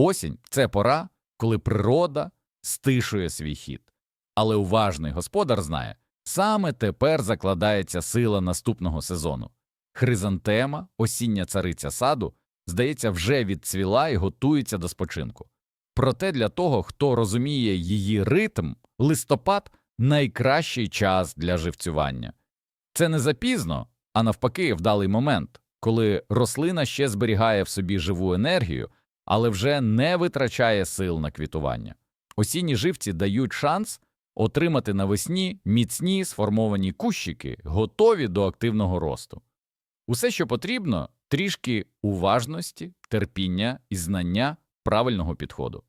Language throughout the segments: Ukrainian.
Осінь це пора, коли природа стишує свій хід. Але уважний господар знає, саме тепер закладається сила наступного сезону. Хризантема, осіння цариця саду, здається, вже відцвіла і готується до спочинку. Проте для того, хто розуміє її ритм, листопад найкращий час для живцювання. Це не запізно, а навпаки, вдалий момент, коли рослина ще зберігає в собі живу енергію, але вже не витрачає сил на квітування. Осінні живці дають шанс отримати навесні міцні сформовані кущики, готові до активного росту. Усе, що потрібно, трішки уважності, терпіння і знання правильного підходу.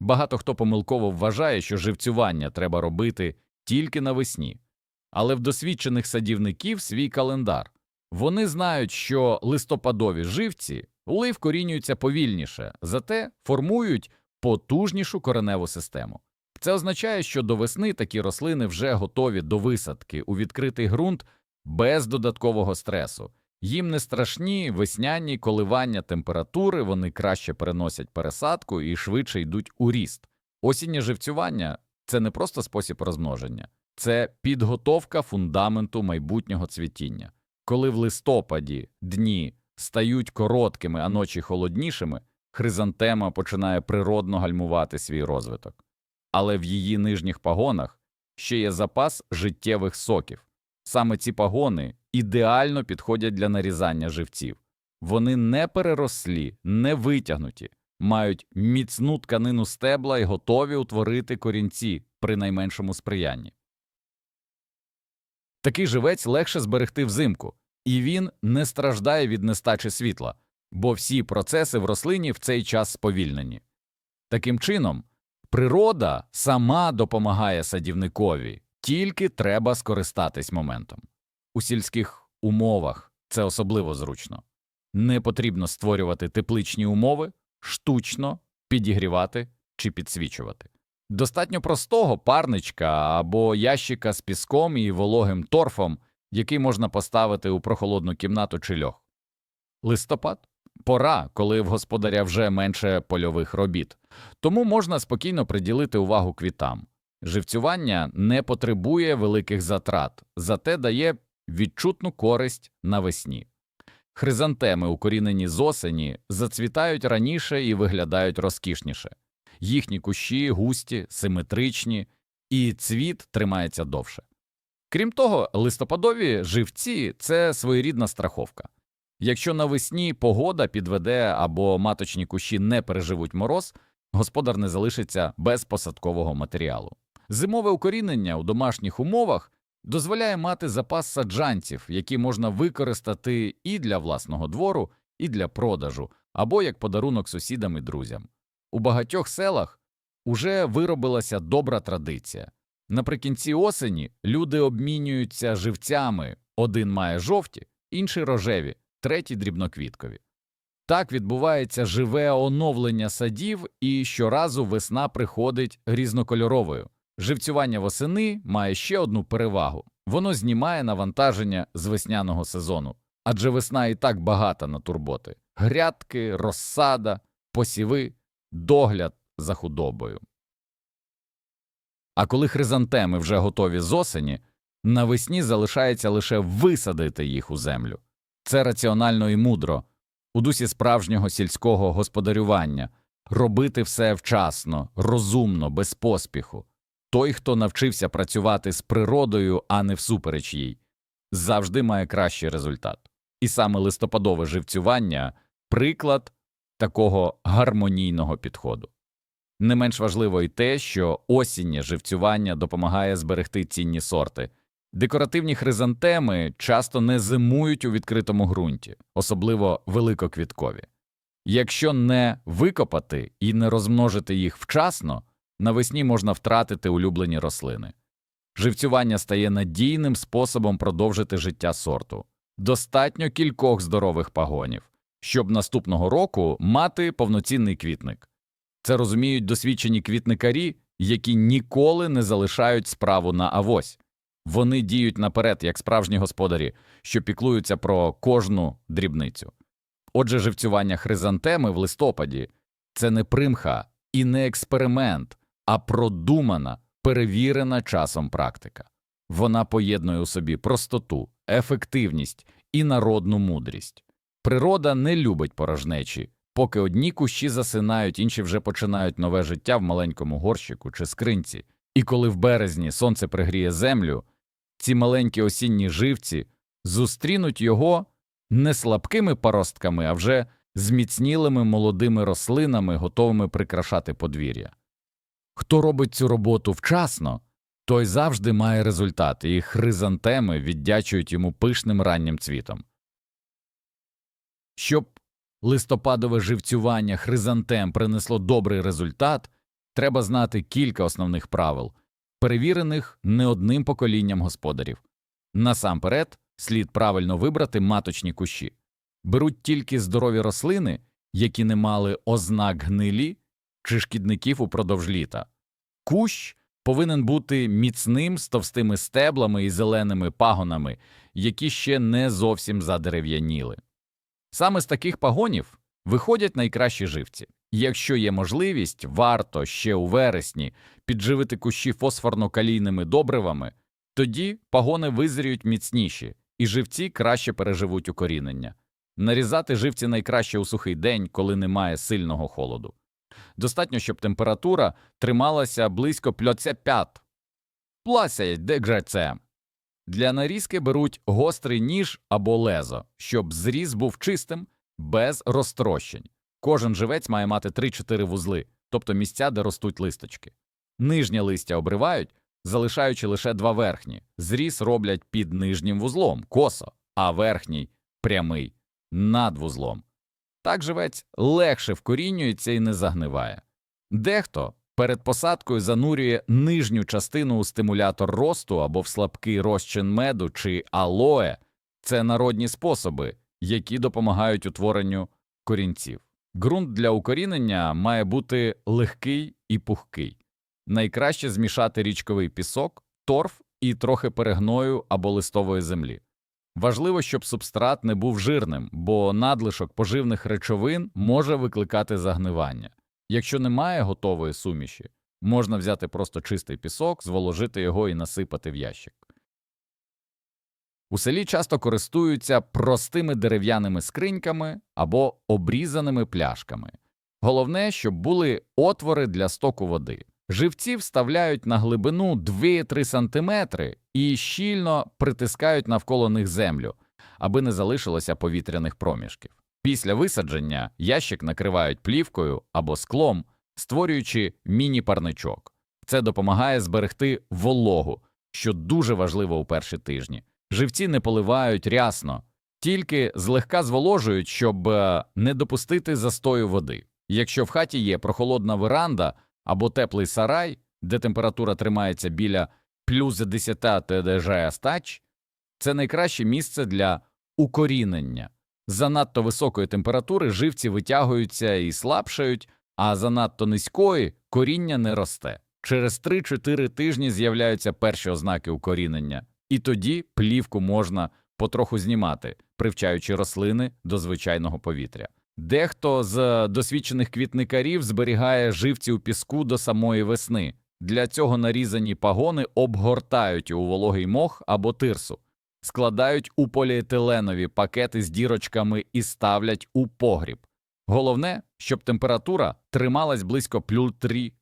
Багато хто помилково вважає, що живцювання треба робити тільки навесні, але в досвідчених садівників свій календар. Вони знають, що листопадові живці ули вкорінюються повільніше, зате формують потужнішу кореневу систему. Це означає, що до весни такі рослини вже готові до висадки у відкритий ґрунт без додаткового стресу. Їм не страшні весняні коливання температури, вони краще переносять пересадку і швидше йдуть у ріст. Осіннє живцювання це не просто спосіб розмноження, це підготовка фундаменту майбутнього цвітіння. Коли в листопаді дні стають короткими, а ночі холоднішими, хризантема починає природно гальмувати свій розвиток. Але в її нижніх пагонах ще є запас життєвих соків. Саме ці пагони ідеально підходять для нарізання живців. Вони не перерослі, не витягнуті, мають міцну тканину стебла і готові утворити корінці при найменшому сприянні. Такий живець легше зберегти взимку, і він не страждає від нестачі світла, бо всі процеси в рослині в цей час сповільнені. Таким чином, природа сама допомагає садівникові, тільки треба скористатись моментом. У сільських умовах це особливо зручно. Не потрібно створювати тепличні умови, штучно підігрівати чи підсвічувати. Достатньо простого парничка або ящика з піском і вологим торфом, який можна поставити у прохолодну кімнату чи льох. Листопад пора, коли в господаря вже менше польових робіт, тому можна спокійно приділити увагу квітам. Живцювання не потребує великих затрат, зате дає відчутну користь навесні. Хризантеми, укорінені з осені, зацвітають раніше і виглядають розкішніше. Їхні кущі густі, симетричні, і цвіт тримається довше. Крім того, листопадові живці це своєрідна страховка. Якщо навесні погода підведе або маточні кущі не переживуть мороз, господар не залишиться без посадкового матеріалу. Зимове укорінення у домашніх умовах дозволяє мати запас саджанців, які можна використати і для власного двору, і для продажу, або як подарунок сусідам і друзям. У багатьох селах уже виробилася добра традиція. Наприкінці осені люди обмінюються живцями один має жовті, інший рожеві, третій дрібноквіткові. Так відбувається живе оновлення садів, і щоразу весна приходить різнокольоровою. Живцювання восени має ще одну перевагу воно знімає навантаження з весняного сезону, адже весна і так багата на турботи грядки, розсада, посіви, догляд за худобою. А коли хризантеми вже готові з осені, навесні залишається лише висадити їх у землю. Це раціонально і мудро, у дусі справжнього сільського господарювання, робити все вчасно, розумно, без поспіху. Той, хто навчився працювати з природою, а не всупереч їй, завжди має кращий результат. І саме листопадове живцювання приклад такого гармонійного підходу. Не менш важливо й те, що осіннє живцювання допомагає зберегти цінні сорти. Декоративні хризантеми часто не зимують у відкритому ґрунті, особливо великоквіткові. Якщо не викопати і не розмножити їх вчасно, навесні можна втратити улюблені рослини. Живцювання стає надійним способом продовжити життя сорту. Достатньо кількох здорових пагонів, щоб наступного року мати повноцінний квітник. Це розуміють досвідчені квітникарі, які ніколи не залишають справу на авось. Вони діють наперед, як справжні господарі, що піклуються про кожну дрібницю. Отже, живцювання хризантеми в листопаді Це не примха і не експеримент, а продумана, перевірена часом практика. Вона поєднує у собі простоту, ефективність і народну мудрість. Природа не любить порожнечі, поки одні кущі засинають, інші вже починають нове життя в маленькому горщику чи скринці. І коли в березні сонце пригріє землю, ці маленькі осінні живці зустрінуть його не слабкими паростками, а вже зміцнілими молодими рослинами, готовими прикрашати подвір'я. Хто робить цю роботу вчасно, той завжди має результат, і хризантеми віддячують йому пишним раннім цвітом. Щоб листопадове живцювання хризантем принесло добрий результат, треба знати кілька основних правил, перевірених не одним поколінням господарів. Насамперед, слід правильно вибрати маточні кущі. Беруть тільки здорові рослини, які не мали ознак гнилі чи шкідників упродовж літа. Кущ повинен бути міцним з товстими стеблами і зеленими пагонами, які ще не зовсім задерев'яніли. Саме з таких пагонів виходять найкращі живці. Якщо є можливість, варто ще у вересні підживити кущі фосфорно-калійними добривами, тоді пагони визріють міцніші, і живці краще переживуть укорінення. Нарізати живці найкраще у сухий день, коли немає сильного холоду. Достатньо, щоб температура трималася близько пльоця п'ят. Плася, де гже це? Для нарізки беруть гострий ніж або лезо, щоб зріз був чистим, без розтрощень. Кожен живець має мати 3-4 вузли, тобто місця, де ростуть листочки. Нижнє листя обривають, залишаючи лише два верхні. Зріз роблять під нижнім вузлом косо, а верхній прямий над вузлом. Так живець легше вкорінюється і не загниває. Дехто перед посадкою занурює нижню частину у стимулятор росту або в слабкий розчин меду чи алоe – це народні способи, які допомагають утворенню корінців. Ґрунт для укорінення має бути легкий і пухкий. Найкраще змішати річковий пісок, торф і трохи перегною або листової землі. Важливо, щоб субстрат не був жирним, бо надлишок поживних речовин може викликати загнивання. Якщо немає готової суміші, можна взяти просто чистий пісок, зволожити його і насипати в ящик. У селі часто користуються простими дерев'яними скриньками або обрізаними пляшками. Головне, щоб були отвори для стоку води. Живці вставляють на глибину 2-3 см і щільно притискають навколо них землю, аби не залишилося повітряних проміжків. Після висадження ящик накривають плівкою або склом, створюючи міні-парничок. Це допомагає зберегти вологу, що дуже важливо у перші тижні. Живці не поливають рясно, тільки злегка зволожують, щоб е, не допустити застою води. Якщо в хаті є прохолодна веранда або теплий сарай, де температура тримається біля плюс 10 ТДЖ стач, це найкраще місце для укорінення. Занадто високої температури живці витягуються і слабшають, а занадто низької коріння не росте. Через 3-4 тижні з'являються перші ознаки укорінення, і тоді плівку можна потроху знімати, привчаючи рослини до звичайного повітря. Дехто з досвідчених квітникарів зберігає живці у піску до самої весни. Для цього нарізані пагони обгортають у вологий мох або тирсу, складають у поліетиленові пакети з дірочками і ставлять у погріб. Головне, щоб температура трималась близько плюс 3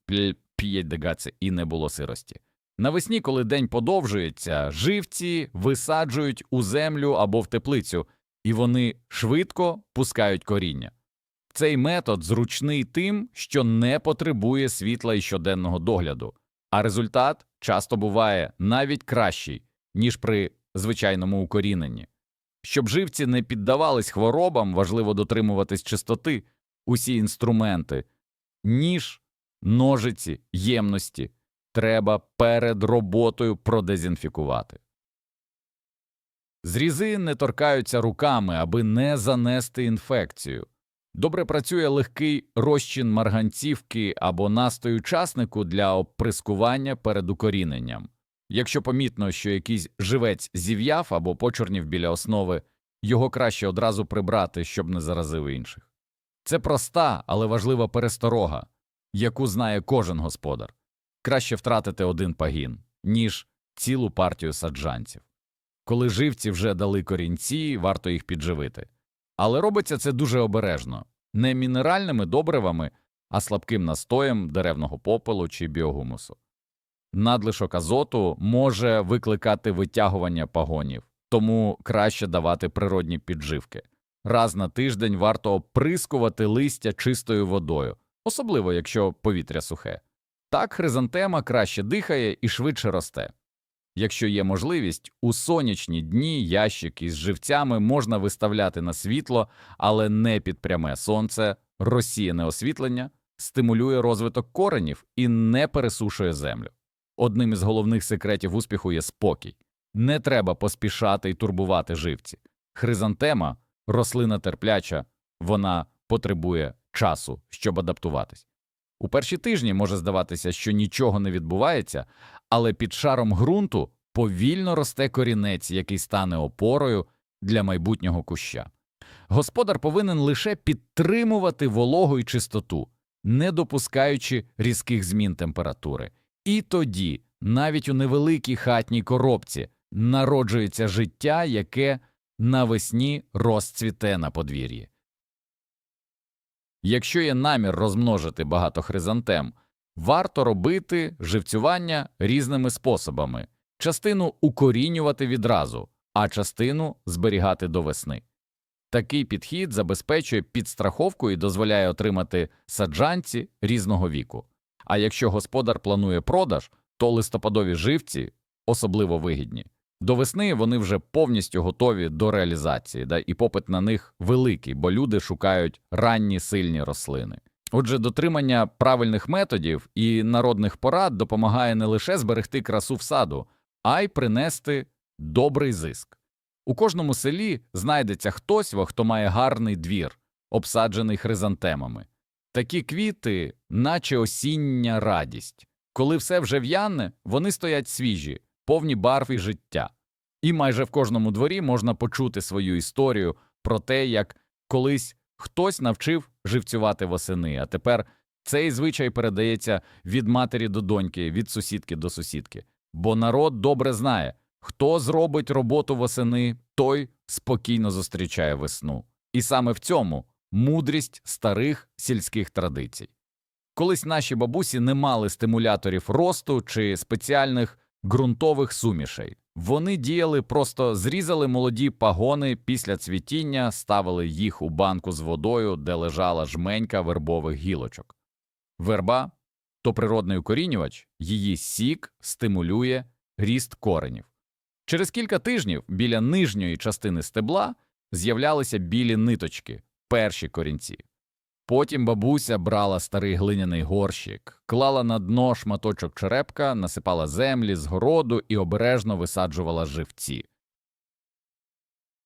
5 дегаці і не було сирості. Навесні, коли день подовжується, живці висаджують у землю або в теплицю, і вони швидко пускають коріння. Цей метод зручний тим, що не потребує світла і щоденного догляду, а результат часто буває навіть кращий, ніж при звичайному укоріненні. Щоб живці не піддавались хворобам, важливо дотримуватись чистоти, усі інструменти, ніж, ножиці, ємності треба перед роботою продезінфікувати. Зрізи не торкаються руками, аби не занести інфекцію. Добре працює легкий розчин марганцівки або настою часнику для оприскування перед укоріненням. Якщо помітно, що якийсь живець зів'яв або почорнів біля основи, його краще одразу прибрати, щоб не заразив інших. Це проста, але важлива пересторога, яку знає кожен господар. Краще втратити один пагін, ніж цілу партію саджанців. Коли живці вже дали корінці, варто їх підживити. Але робиться це дуже обережно, не мінеральними добривами, а слабким настоєм деревного попелу чи біогумусу. Надлишок азоту може викликати витягування пагонів, тому краще давати природні підживки. Раз на тиждень варто оприскувати листя чистою водою, особливо якщо повітря сухе. Так хризантема краще дихає і швидше росте. Якщо є можливість, у сонячні дні ящик із живцями можна виставляти на світло, але не під пряме сонце, розсіяне освітлення, стимулює розвиток коренів і не пересушує землю. Одним із головних секретів успіху є спокій. Не треба поспішати і турбувати живці. Хризантема рослина терпляча, вона потребує часу, щоб адаптуватись. У перші тижні може здаватися, що нічого не відбувається, але під шаром ґрунту повільно росте корінець, який стане опорою для майбутнього куща. Господар повинен лише підтримувати вологу і чистоту, не допускаючи різких змін температури. І тоді, навіть у невеликій хатній коробці, народжується життя, яке навесні розцвіте на подвір'ї. Якщо є намір розмножити багато хризантем, варто робити живцювання різними способами частину укорінювати відразу, а частину зберігати до весни. Такий підхід забезпечує підстраховку і дозволяє отримати саджанці різного віку. А якщо господар планує продаж, то листопадові живці особливо вигідні. До весни вони вже повністю готові до реалізації, да, і попит на них великий, бо люди шукають ранні сильні рослини. Отже, дотримання правильних методів і народних порад допомагає не лише зберегти красу в саду, а й принести добрий зиск. У кожному селі знайдеться хтось, хто має гарний двір, обсаджений хризантемами. Такі квіти, наче осіння радість. Коли все вже в'яне, вони стоять свіжі, повні барв і життя. І майже в кожному дворі можна почути свою історію про те, як колись хтось навчив живцювати восени, а тепер цей звичай передається від матері до доньки, від сусідки до сусідки. Бо народ добре знає, хто зробить роботу восени, той спокійно зустрічає весну. І саме в цьому мудрість старих сільських традицій. Колись наші бабусі не мали стимуляторів росту чи спеціальних ґрунтових сумішей. Вони діяли просто зрізали молоді пагони після цвітіння, ставили їх у банку з водою, де лежала жменька вербових гілочок. Верба то природний укорінювач, її сік стимулює ріст коренів. Через кілька тижнів біля нижньої частини стебла з'являлися білі ниточки, перші корінці. Потім бабуся брала старий глиняний горщик, клала на дно шматочок черепка, насипала землі з городу і обережно висаджувала живці.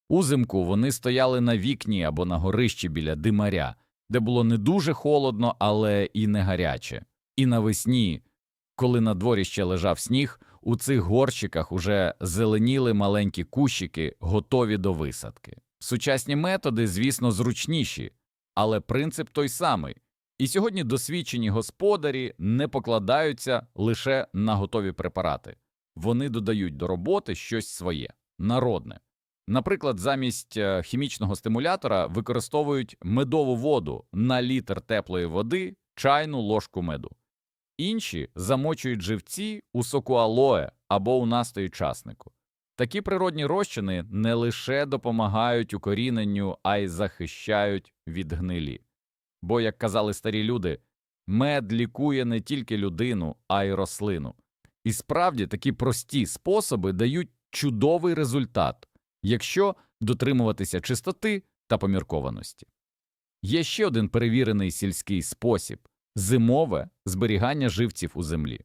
Узимку вони стояли на вікні або на горищі біля димаря, де було не дуже холодно, але і не гаряче. І навесні, коли на дворі ще лежав сніг, у цих горщиках уже зеленіли маленькі кущики, готові до висадки. Сучасні методи, звісно, зручніші, але принцип той самий. І сьогодні досвідчені господарі не покладаються лише на готові препарати, вони додають до роботи щось своє, народне. Наприклад, замість е, хімічного стимулятора використовують медову воду на літр теплої води, чайну ложку меду. Інші замочують живці у соку алоє або у настої часнику. Такі природні розчини не лише допомагають укоріненню, а й захищають від гнилі. Бо, як казали старі люди, мед лікує не тільки людину, а й рослину. І справді такі прості способи дають чудовий результат, якщо дотримуватися чистоти та поміркованості. Є ще один перевірений сільський спосіб зимове зберігання живців у землі.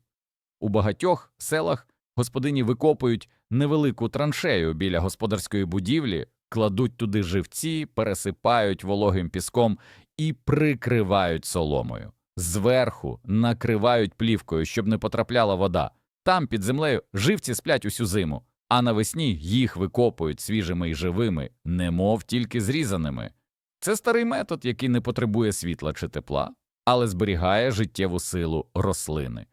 У багатьох селах господині викопують невелику траншею біля господарської будівлі, кладуть туди живці, пересипають вологим піском і прикривають соломою. Зверху накривають плівкою, щоб не потрапляла вода. Там під землею живці сплять усю зиму, а навесні їх викопують свіжими і живими, немов тільки зрізаними. Це старий метод, який не потребує світла чи тепла, але зберігає життєву силу рослини.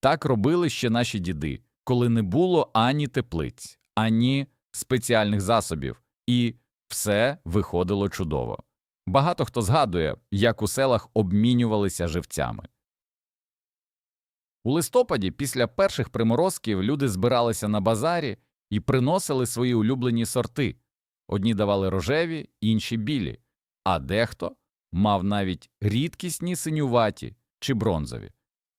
Так робили ще наші діди, коли не було ані теплиць, ані спеціальних засобів, і все виходило чудово. Багато хто згадує, як у селах обмінювалися живцями. У листопаді, після перших приморозків, люди збиралися на базарі і приносили свої улюблені сорти. Одні давали рожеві, інші білі, а дехто мав навіть рідкісні синюваті чи бронзові.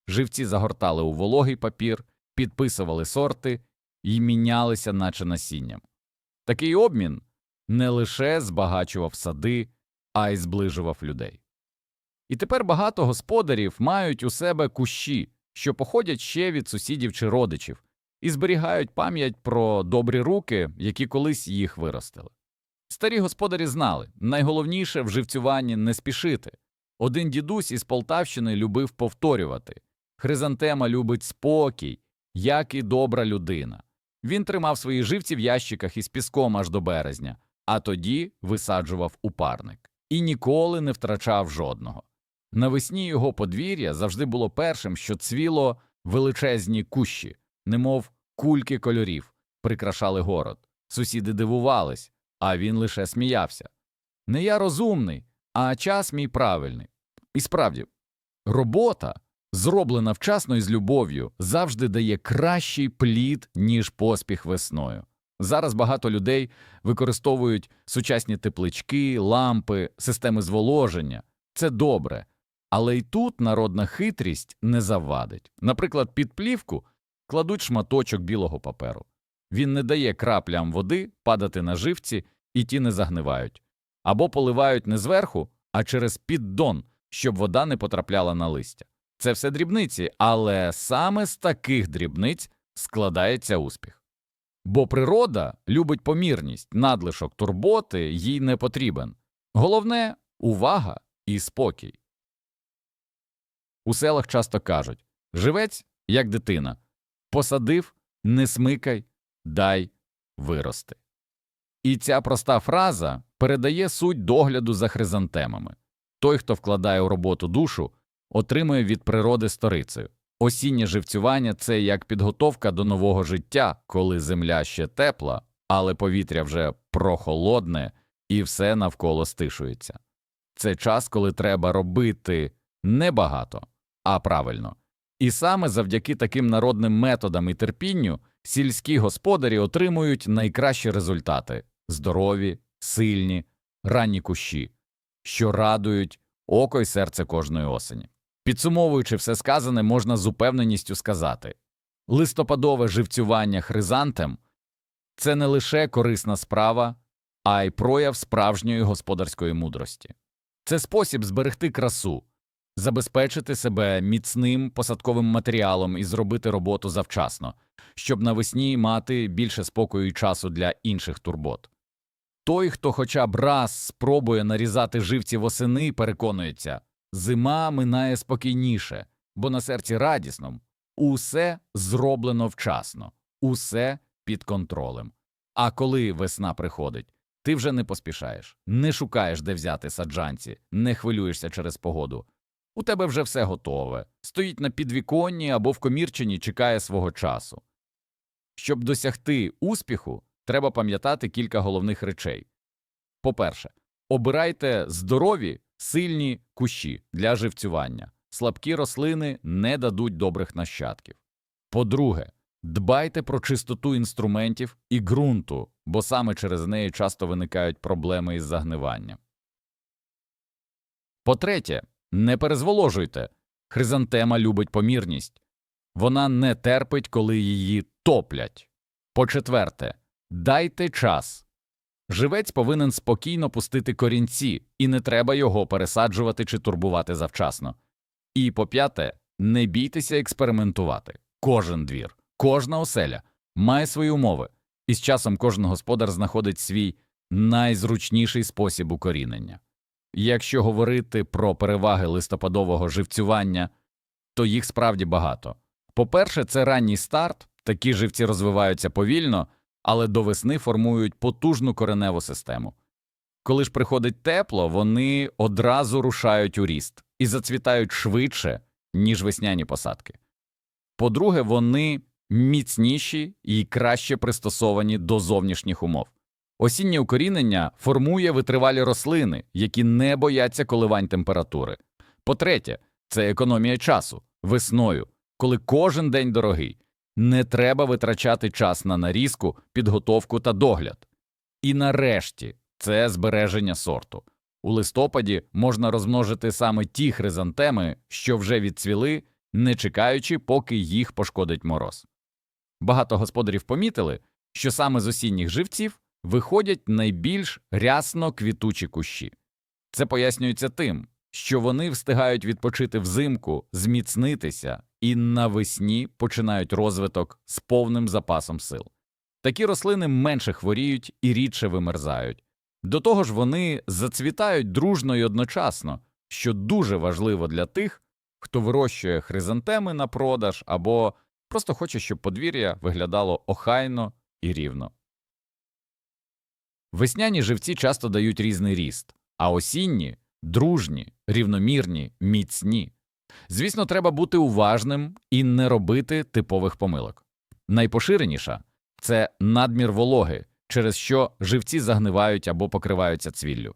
Живці загортали у вологий папір, підписували сорти і мінялися, наче насінням. Такий обмін не лише збагачував сади, а й зближував людей. І тепер багато господарів мають у себе кущі, що походять ще від сусідів чи родичів, і зберігають пам'ять про добрі руки, які колись їх виростили. Старі господарі знали найголовніше в живцюванні не спішити. Один дідусь із Полтавщини любив повторювати Хризантема любить спокій, як і добра людина. Він тримав свої живці в ящиках із піском аж до березня, а тоді висаджував у парник і ніколи не втрачав жодного. Навесні його подвір'я завжди було першим, що цвіло величезні кущі, немов кульки кольорів, прикрашали город. Сусіди дивувались, а він лише сміявся. Не я розумний, а час мій правильний. І справді, робота, зроблена вчасно і з любов'ю, завжди дає кращий плід, ніж поспіх весною. Зараз багато людей використовують сучасні теплички, лампи, системи зволоження. Це добре. Але й тут народна хитрість не завадить. Наприклад, під плівку кладуть шматочок білого паперу. Він не дає краплям води падати на живці, і ті не загнивають. Або поливають не зверху, а через піддон, щоб вода не потрапляла на листя. Це все дрібниці, але саме з таких дрібниць складається успіх. Бо природа любить помірність, надлишок турботи їй не потрібен. Головне увага і спокій. У селах часто кажуть живець, як дитина, посадив, не смикай, дай вирости. І ця проста фраза передає суть догляду за хризантемами. Той, хто вкладає у роботу душу, отримує від природи сторицею. Осіннє живцювання це як підготовка до нового життя, коли земля ще тепла, але повітря вже прохолодне і все навколо стишується. Це час, коли треба робити не багато, а правильно. І саме завдяки таким народним методам і терпінню сільські господарі отримують найкращі результати здорові, сильні, ранні кущі, що радують око й серце кожної осені. Підсумовуючи все сказане, можна з упевненістю сказати листопадове живцювання хризантем це не лише корисна справа, а й прояв справжньої господарської мудрості. Це спосіб зберегти красу, забезпечити себе міцним посадковим матеріалом і зробити роботу завчасно, щоб навесні мати більше спокою і часу для інших турбот. Той, хто хоча б раз спробує нарізати живці восени, переконується зима минає спокійніше, бо на серці радісно, усе зроблено вчасно, усе під контролем. А коли весна приходить, ти вже не поспішаєш, не шукаєш, де взяти саджанці, не хвилюєшся через погоду. У тебе вже все готове, стоїть на підвіконні або в комірчині чекає свого часу. Щоб досягти успіху, треба пам'ятати кілька головних речей. По-перше, обирайте здорові, сильні кущі для живцювання. Слабкі рослини не дадуть добрих нащадків. По-друге, дбайте про чистоту інструментів і ґрунту, бо саме через неї часто виникають проблеми із загниванням. По-третє, не перезволожуйте. Хризантема любить помірність. Вона не терпить, коли її топлять. По-четверте, дайте час. Живець повинен спокійно пустити корінці, і не треба його пересаджувати чи турбувати завчасно. І по п'яте, не бійтеся експериментувати. Кожен двір, кожна оселя має свої умови, і з часом кожен господар знаходить свій найзручніший спосіб укорінення. Якщо говорити про переваги листопадового живцювання, то їх справді багато. По-перше, це ранній старт, такі живці розвиваються повільно, але до весни формують потужну кореневу систему. Коли ж приходить тепло, вони одразу рушають у ріст і зацвітають швидше, ніж весняні посадки. По-друге, вони міцніші і краще пристосовані до зовнішніх умов. Осіннє укорінення формує витривалі рослини, які не бояться коливань температури. По-третє, це економія часу весною, коли кожен день дорогий. Не треба витрачати час на нарізку, підготовку та догляд. І нарешті це збереження сорту. У листопаді можна розмножити саме ті хризантеми, що вже відцвіли, не чекаючи, поки їх пошкодить мороз. Багато господарів помітили, що саме з осінніх живців виходять найбільш рясно квітучі кущі. Це пояснюється тим, що вони встигають відпочити взимку, зміцнитися і навесні починають розвиток з повним запасом сил. Такі рослини менше хворіють і рідше вимерзають. До того ж, вони зацвітають дружно і одночасно, що дуже важливо для тих, хто вирощує хризантеми на продаж або просто хоче, щоб подвір'я виглядало охайно і рівно. Весняні живці часто дають різний ріст, а осінні дружні, рівномірні, міцні. Звісно, треба бути уважним і не робити типових помилок. Найпоширеніша це надмір вологи, через що живці загнивають або покриваються цвіллю.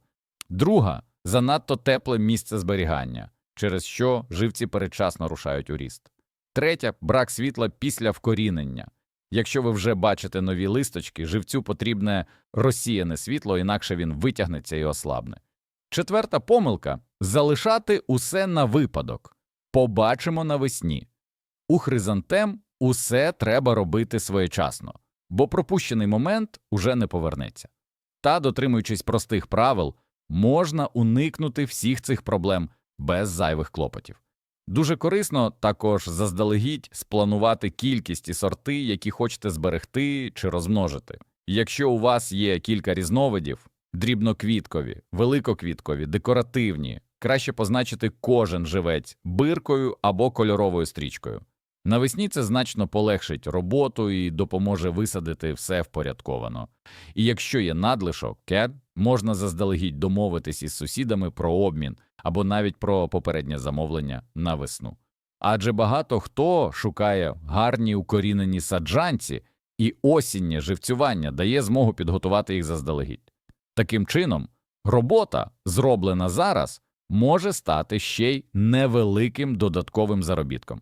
Друга занадто тепле місце зберігання, через що живці передчасно рушають у ріст. Третя брак світла після вкорінення. Якщо ви вже бачите нові листочки, живцю потрібне розсіяне світло, інакше він витягнеться і ослабне. Четверта помилка залишати усе на випадок. Побачимо навесні. У хризантем усе треба робити своєчасно, бо пропущений момент уже не повернеться. Та, дотримуючись простих правил, можна уникнути всіх цих проблем без зайвих клопотів. Дуже корисно також заздалегідь спланувати кількість і сорти, які хочете зберегти чи розмножити. Якщо у вас є кілька різновидів дрібноквіткові, великоквіткові, декоративні, краще позначити кожен живець биркою або кольоровою стрічкою. Навесні це значно полегшить роботу і допоможе висадити все впорядковано. І якщо є надлишок, кет, можна заздалегідь домовитись із сусідами про обмін або навіть про попереднє замовлення на весну. Адже багато хто шукає гарні укорінені саджанці, і осіннє живцювання дає змогу підготувати їх заздалегідь. Таким чином, робота, зроблена зараз, може стати ще й невеликим додатковим заробітком.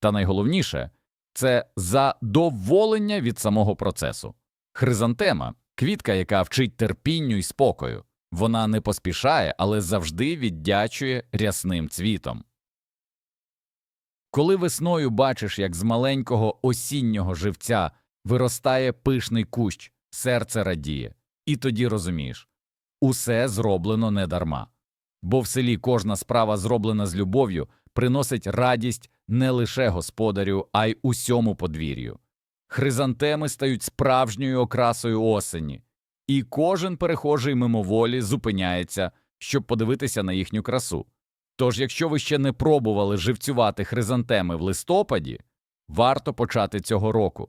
Та найголовніше це задоволення від самого процесу. Хризантема квітка, яка вчить терпінню і спокою. Вона не поспішає, але завжди віддячує рясним цвітом. Коли весною бачиш, як з маленького осіннього живця виростає пишний кущ, серце радіє, і тоді розумієш усе зроблено недарма. Бо в селі кожна справа, зроблена з любов'ю, приносить радість не лише господарю, а й усьому подвір'ю. Хризантеми стають справжньою окрасою осені, і кожен перехожий мимоволі зупиняється, щоб подивитися на їхню красу. Тож, якщо ви ще не пробували живцювати хризантеми в листопаді, варто почати цього року.